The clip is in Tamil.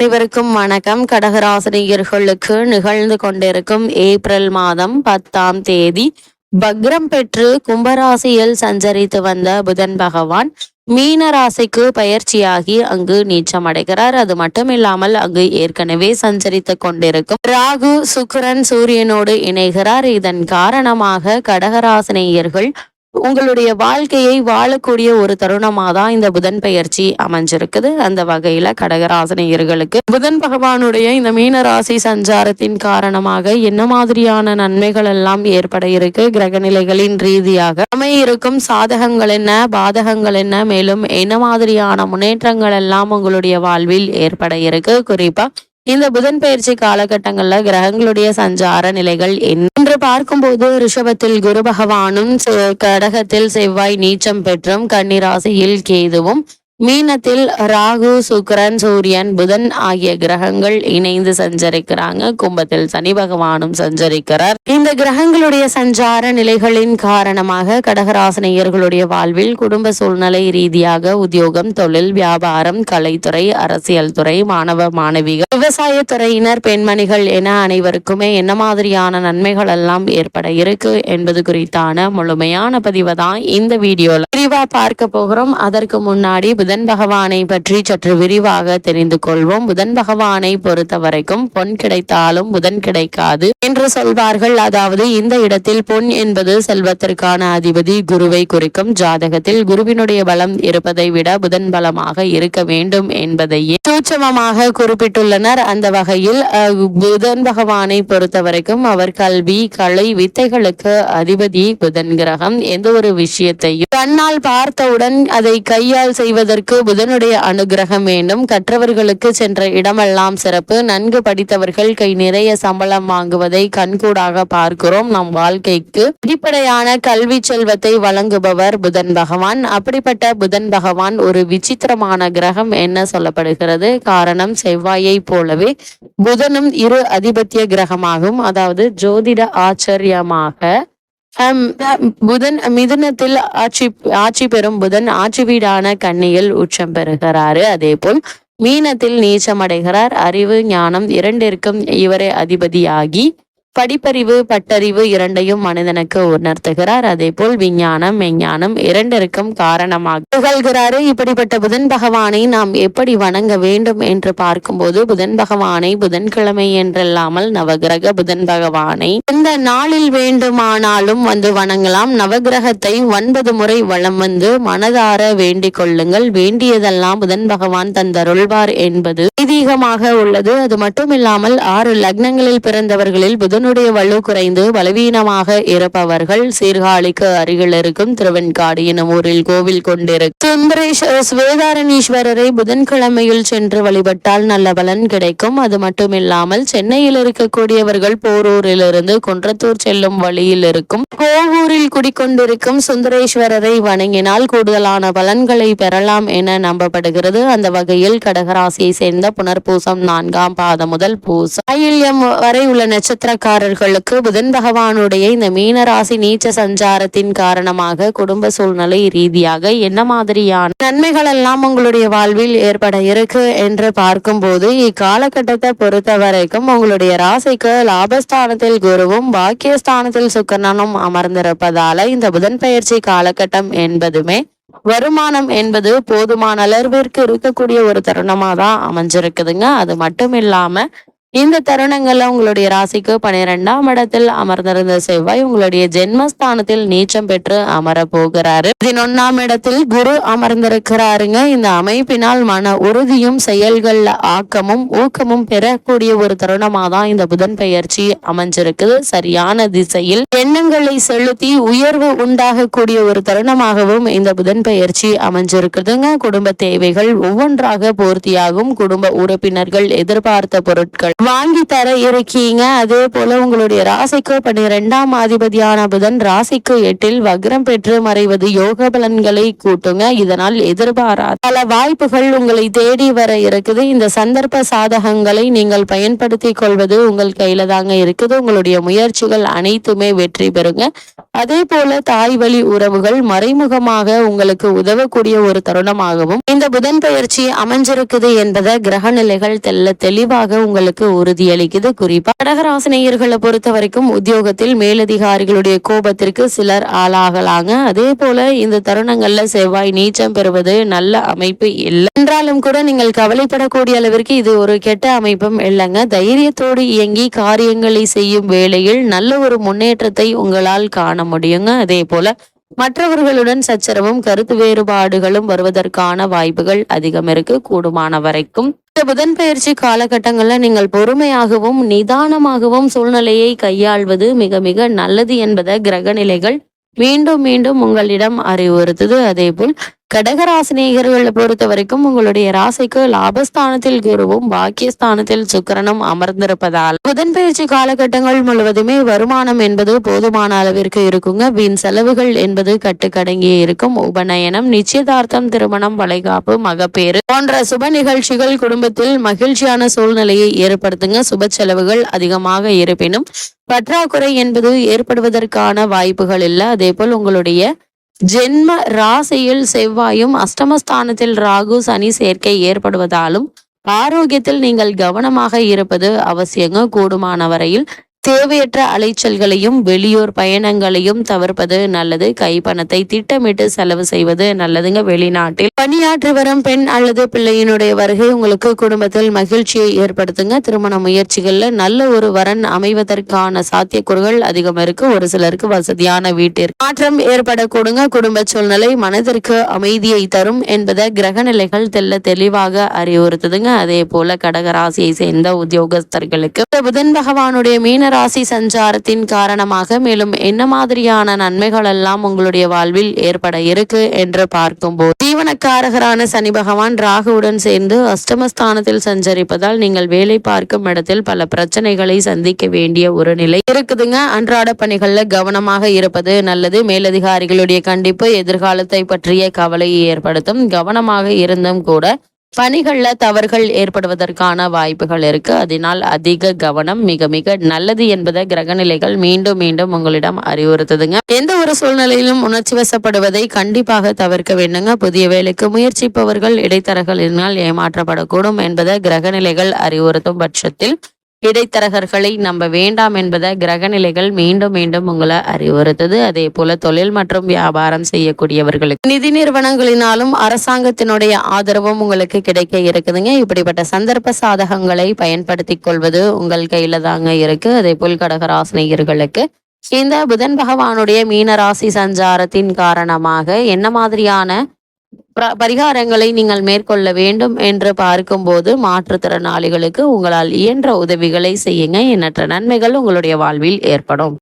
அனைவருக்கும் வணக்கம். கடகராசினியர்களுக்கு நிகழ்ந்து கொண்டிருக்கும் ஏப்ரல் மாதம் பத்தாம் தேதி பக்ரம் பெற்று கும்பராசியில் சஞ்சரித்து வந்த புதன் பகவான் மீன ராசிக்கு பயிற்சியாகி அங்கு நீச்சம் அடைகிறார். அது மட்டுமில்லாமல் அங்கு ஏற்கனவே சஞ்சரித்து கொண்டிருக்கும் ராகு சுக்கிரன் சூரியனோடு இணைகிறார். இதன் காரணமாக கடகராசினியர்கள் உங்களுடைய வாழ்க்கையை வாழக்கூடிய ஒரு தருணமாக தான் இந்த புதன் பெயர்ச்சி அமைஞ்சிருக்குது. அந்த வகையில கடகராசனியர்களுக்கு புதன் பகவானுடைய இந்த மீன ராசி சஞ்சாரத்தின் காரணமாக என்ன மாதிரியான நன்மைகள் எல்லாம் ஏற்பட இருக்கு? கிரகநிலைகளின் ரீதியாக அமையிருக்கும் சாதகங்கள் என்ன? பாதகங்கள் என்ன? மேலும் என்ன மாதிரியான முன்னேற்றங்கள் எல்லாம் உங்களுடைய வாழ்வில் ஏற்பட இருக்கு? குறிப்பா இந்த புதன் பயிற்சி காலகட்டங்கள்ல கிரகங்களுடைய சஞ்சார நிலைகள் என்று பார்க்கும்போது ரிஷபத்தில் குரு பகவானும் கடகத்தில் செவ்வாய் நீச்சம் பெற்றும் கன்னிராசியில் கேதுவும் மீனத்தில் ராகு சுக்கரன் சூரியன் புதன் ஆகிய கிரகங்கள் இணைந்து சஞ்சரிக்கிறாங்க. கும்பத்தில் சனி பகவானும் சஞ்சரிக்கிறார். இந்த கிரகங்களுடைய சஞ்சார நிலைகளின் காரணமாக கடகராசனையர்களுடைய வாழ்வில் குடும்ப சூழ்நிலை ரீதியாக உத்தியோகம் தொழில் வியாபாரம் கலைத்துறை அரசியல் துறை மாணவ மாணவிகள் விவசாய துறையினர் பெண்மணிகள் என அனைவருக்குமே என்ன மாதிரியான நன்மைகள் எல்லாம் ஏற்பட இருக்கு என்பது குறித்தான முழுமையான பதிவை தான் இந்த வீடியோல. விரிவா பார்க்க போகிறோம். அதற்கு முன்னாடி புதன் பகவானை பற்றி சற்று விரிவாக தெரிந்து கொள்வோம். புதன் பகவானை பொறுத்த வரைக்கும் பொன் கிடைத்தாலும் புதன் கிடைக்காது என்று சொல்வார்கள். அதாவது இந்த இடத்தில் பொன் என்பது செல்வத்திற்கான அதிபதி குருவை குறிக்கும் ஜாதகத்தில் குருவினுடைய பலம் இருப்பதை விட புதன் பலமாக இருக்க வேண்டும் என்பதையே சூட்சமமாக குறிப்பிட்டுள்ளனர். அந்த வகையில் புதன் பகவானை பொறுத்த வரைக்கும் அவர் கல்வி கலை வித்தைகளுக்கு அதிபதி புதன் கிரகம். எந்த ஒரு விஷயத்தையும் கண்ணால் பார்த்தவுடன் அதை கையால் செய்வதற்கு அதற்கு புதனுடைய அனுகிரகம் வேண்டும். கற்றவர்களுக்கு சென்ற இடமெல்லாம் சிறப்பு. நன்கு படித்தவர்கள் கை நிறைய சம்பளம் வாங்குவதை கண்கூடாக பார்க்கிறோம் நம் வாழ்க்கைக்கு. அடிப்படையான கல்வி செல்வத்தை வழங்குபவர் புதன் பகவான். அப்படிப்பட்ட புதன் பகவான் ஒரு விசித்திரமான கிரகம் என்ன சொல்லப்படுகிறது? காரணம் செவ்வாயை போலவே புதனும் இரு அதிபத்திய கிரகமாகும். அதாவது ஜோதிட ஆச்சரியமாக புதன் மிதுனத்தில் ஆட்சி ஆட்சி பெறும் புதன் ஆட்சி வீடான கன்னியில் உச்சம் பெறுகிறாரு. அதே போல் மீனத்தில் நீச்சமடைகிறார் அறிவு ஞானம் இரண்டிற்கும் இவரே அதிபதியாகி படிப்பறிவு பட்டறிவு இரண்டையும் மனிதனுக்கு உணர்த்துகிறார். அதே போல் விஞ்ஞானம் மெஞ்ஞானம் இரண்டிற்கும் காரணமாக திகழ்கிறாரு இப்படிப்பட்ட புதன் பகவானை நாம் எப்படி வணங்க வேண்டும் என்று பார்க்கும்போது புதன் பகவானை புதன்கிழமை என்றில்லாமல் நவகிரக புதன் பகவானை எந்த நாளில் வேண்டுமானாலும் வந்து வணங்கலாம். நவகிரகத்தை ஒன்பது முறை வளம் வந்து மனதார வேண்டிக் கொள்ளுங்கள். வேண்டியதெல்லாம் புதன் பகவான் தந்தருள்வார் என்பது ஐதீகமாக உள்ளது. அது மட்டுமில்லாமல் ஆறு லக்னங்களில் பிறந்தவர்களில் புதன் தன்னுடைய வலு குறைந்து பலவீனமாக இருப்பவர்கள் சீர்காழிக்கு அருகில் இருக்கும் திருவெண்காடு எனும் ஊரில் கோவில் கொண்டிருக்கும் சுந்தரேஸ்வர சுவேதாரணீஸ்வரரை புதன்கிழமையில் சென்று வழிபட்டால் நல்ல பலன் கிடைக்கும். அது மட்டுமில்லாமல் சென்னையில் இருக்கக்கூடியவர்கள் போரூரிலிருந்து குன்றத்தூர் செல்லும் வழியில் இருக்கும். கோவூரில் குடிக்கொண்டிருக்கும் சுந்தரேஸ்வரரை வணங்கினால் கூடுதலான பலன்களை பெறலாம் என நம்பப்படுகிறது. அந்த வகையில் கடகராசியை சேர்ந்த புனர்பூசம் நான்காம் பாதம் முதல் பூசம். வரை உள்ள நட்சத்திர ராசிக்காரர்களுக்கு புதன் பகவானுடைய இந்த மீனராசி நீச்ச சஞ்சாரத்தின் காரணமாக குடும்ப சூழ்நிலை ரீதியாக என்ன மாதிரியான நன்மைகள் எல்லாம் உங்களுடைய வாழ்வில் ஏற்பட இருக்கு என்று பார்க்கும்போது இக்காலகட்டத்தை பொறுத்த வரைக்கும் உங்களுடைய ராசிக்கு லாபஸ்தானத்தில் குருவும் பாக்கியஸ்தானத்தில் சுக்கரனும் அமர்ந்திருப்பதால இந்த புதன் பயிற்சி காலகட்டம் என்பதுமே வருமானம் என்பது போதுமான அளவிற்கு இருக்கக்கூடிய ஒரு தருணமா தான் அமைஞ்சிருக்குதுங்க. அது மட்டும் இல்லாம இந்த தருணங்கள்ல உங்களுடைய ராசிக்கு பனிரெண்டாம் இடத்தில் அமர்ந்திருந்த செவ்வாய் உங்களுடைய ஜென்மஸ்தானத்தில் நீச்சம் பெற்று அமர போகிறாரு. பதினொன்னாம் இடத்தில் குரு அமர்ந்திருக்கிறாருங்க. இந்த அமைப்பினால் மன உறுதியும் செயல்கள்ல ஆக்கமும் ஊக்கமும் பெறக்கூடிய ஒரு தருணமா தான் இந்த புதன் பெயர்ச்சி அமைஞ்சிருக்குது. சரியான திசையில் எண்ணங்களை செலுத்தி உயர்வு உண்டாகக்கூடிய ஒரு தருணமாகவும் இந்த புதன் பெயர்ச்சி அமைஞ்சிருக்குதுங்க. குடும்ப தேவைகள் ஒவ்வொன்றாக பூர்த்தியாகும். குடும்ப உறுப்பினர்கள் எதிர்பார்த்த பொருட்கள் வாங்கி தர இருக்கீங்க. அதே போல உங்களுடைய ராசிக்கு பன்னிரெண்டாம் அதிபதியான புதன் ராசிக்கு எட்டில் வக்ரம் பெற்று மறைவது யோக பலன்களை கூட்டுங்க. இதனால் எதிர்பாராத பல வாய்ப்புகள் உங்களை தேடி வர இருக்குது. இந்த சந்தர்ப்ப சாதகங்களை நீங்கள் பயன்படுத்தி கொள்வது உங்கள் கையில தாங்க இருக்குது. உங்களுடைய முயற்சிகள் அனைத்துமே வெற்றி பெறுங்க. அதே போல தாய் வழி உறவுகள் மறைமுகமாக உங்களுக்கு உதவக்கூடிய ஒரு தருணமாகவும் இந்த புதன் பயிற்சி அமைஞ்சிருக்குது என்பதை கிரக நிலைகள் தெல்ல தெளிவாக உங்களுக்கு உறுதியளிக்குது. குறிப்பா கடகராசினியர்களை பொறுத்த வரைக்கும் உத்தியோகத்தில் மேலதிகாரிகளுடைய கோபத்திற்கு சிலர் ஆளாகலாங்க. அதே போல இந்த தருணங்கள்ல செவ்வாய் நீச்சம் பெறுவது நல்ல அமைப்பு இல்லை. என்றாலும் கூட நீங்கள் கவலைப்படக்கூடிய அளவிற்கு இது ஒரு கெட்ட அமைப்பும் இல்லைங்க. தைரியத்தோடு இயங்கி காரியங்களை செய்யும் வேளையில் நல்ல ஒரு முன்னேற்றத்தை உங்களால் காண முடியுங்க. அதே போல மற்றவர்களுடன் சச்சரவும் கருத்து வேறுபாடுகளும் வருவதற்கான வாய்ப்புகள் அதிகம் இருக்கு. கூடுமான வரைக்கும் இந்த புதன் பயிற்சி காலகட்டங்கள்ல நீங்கள் பொறுமையாகவும் நிதானமாகவும் சூழ்நிலையை கையாள்வது மிக மிக நல்லது என்பதை கிரக நிலைகள் மீண்டும் மீண்டும் உங்களிடம் அறிவுறுத்துது. அதே போல் கடகராசினியர்களை பொறுத்த வரைக்கும் உங்களுடைய ராசிக்கு லாபஸ்தானத்தில் குருவும் பாக்கியஸ்தானத்தில் சுக்கரனும் அமர்ந்திருப்பதால் புதன் பயிற்சி காலகட்டங்கள் முழுவதுமே வருமானம் என்பது போதுமான அளவிற்கு இருக்குங்க. வீண் செலவுகள் என்பது கட்டுக்கடங்கியே இருக்கும். உபநயனம் நிச்சயதார்த்தம் திருமணம் வளைகாப்பு மகப்பேறு போன்ற சுப நிகழ்ச்சிகள் குடும்பத்தில் மகிழ்ச்சியான சூழ்நிலையை ஏற்படுத்துங்க. சுப செலவுகள் அதிகமாக இருப்பினும் பற்றாக்குறை என்பது ஏற்படுவதற்கான வாய்ப்புகள் இல்லை. அதே போல் உங்களுடைய ஜென்ம ராசியில் செவ்வாயும் அஷ்டமஸ்தானத்தில் ராகு சனி சேர்க்கை ஏற்படுவதாலும் ஆரோக்கியத்தில் நீங்கள் கவனமாக இருப்பது அவசியங்க. கூடுமான வரையில் தேவையற்ற அலைச்சல்களையும் வெளியூர் பயணங்களையும் தவிர்ப்பது நல்லது. கைப்பணத்தை திட்டமிட்டு செலவு செய்வது நல்லதுங்க வெளிநாட்டில். பணியாற்றி வரும் பெண் அல்லது பிள்ளையினுடைய வருகை உங்களுக்கு குடும்பத்தில் மகிழ்ச்சியை ஏற்படுத்துங்க. திருமண முயற்சிகள்ல நல்ல ஒரு வரன் அமைவதற்கான சாத்தியக்கூறுகள் அதிகம் இருக்கு. ஒரு சிலருக்கு வசதியான வீட்டிற்கு மாற்றம் ஏற்படக்கூடுங்க. குடும்ப சூழ்நிலை மனதிற்கு அமைதியை தரும் என்பதை கிரக நிலைகள் தெல்ல தெளிவாக அறிவுறுத்துதுங்க. அதே போல கடகராசியை சேர்ந்த உத்தியோகஸ்தர்களுக்கு புதன் பகவானுடைய மீன ராசி சஞ்சாரத்தின் காரணமாக மேலும் என்ன மாதிரியான நன்மைகள் எல்லாம் உங்களுடைய வாழ்வில் ஏற்பட இருக்கு என்று பார்க்கும்போது தீவனக்காரகரான சனி பகவான் ராகுவுடன் சேர்ந்து அஷ்டமஸ்தானத்தில் சஞ்சரிப்பதால் நீங்கள் வேலை பார்க்கும் இடத்தில் பல பிரச்சனைகளை சந்திக்க வேண்டிய ஒரு நிலை இருக்குதுங்க. அன்றாட பணிகள்ல கவனமாக இருப்பது நல்லது. மேலதிகாரிகளுடைய கண்டிப்பு எதிர்காலத்தை பற்றிய கவலையை ஏற்படுத்தும். கவனமாக இருந்தும் கூட பணிகளில் தவறுகள் ஏற்படுவதற்கான வாய்ப்புகள் இருக்கு. அதனால் அதிக கவனம் மிக மிக நல்லது என்பதை கிரகநிலைகள் மீண்டும் மீண்டும் உங்களிடம் அறிவுறுத்துதுங்க. எந்த ஒரு சூழ்நிலையிலும் உணர்ச்சி வசப்படுவதை கண்டிப்பாக தவிர்க்க வேண்டுங்க. புதிய வேலைக்கு முயற்சிப்பவர்கள் இடைத்தரகளினால் ஏமாற்றப்படக்கூடும் என்பதை கிரகநிலைகள் அறிவுறுத்தும் பட்சத்தில் இடைத்தரகர்களை நம்ப வேண்டாம் என்பதை கிரகநிலைகள் மீண்டும் மீண்டும் உங்களை அறிவுறுத்தது. அதே போல தொழில் மற்றும் வியாபாரம் செய்யக்கூடியவர்களுக்கு. நிதி நிறுவனங்களினாலும் அரசாங்கத்தினுடைய ஆதரவும் உங்களுக்கு கிடைக்க இருக்குதுங்க. இப்படிப்பட்ட சந்தர்ப்ப சாதகங்களை பயன்படுத்தி கொள்வது உங்கள் கையில தாங்க இருக்கு. அதே போல் கடகராசினியர்களுக்கு இந்த புதன் பகவானுடைய மீனராசி சஞ்சாரத்தின் காரணமாக என்ன மாதிரியான பரிகாரங்களை நீங்கள் மேற்கொள்ள வேண்டும் என்று பார்க்கும்போது மாற்றுத்திறனாளிகளுக்கு உங்களால் இயன்ற உதவிகளை செய்யுங்க. எண்ணற்ற நன்மைகள் உங்களுடைய வாழ்வில் ஏற்படும்.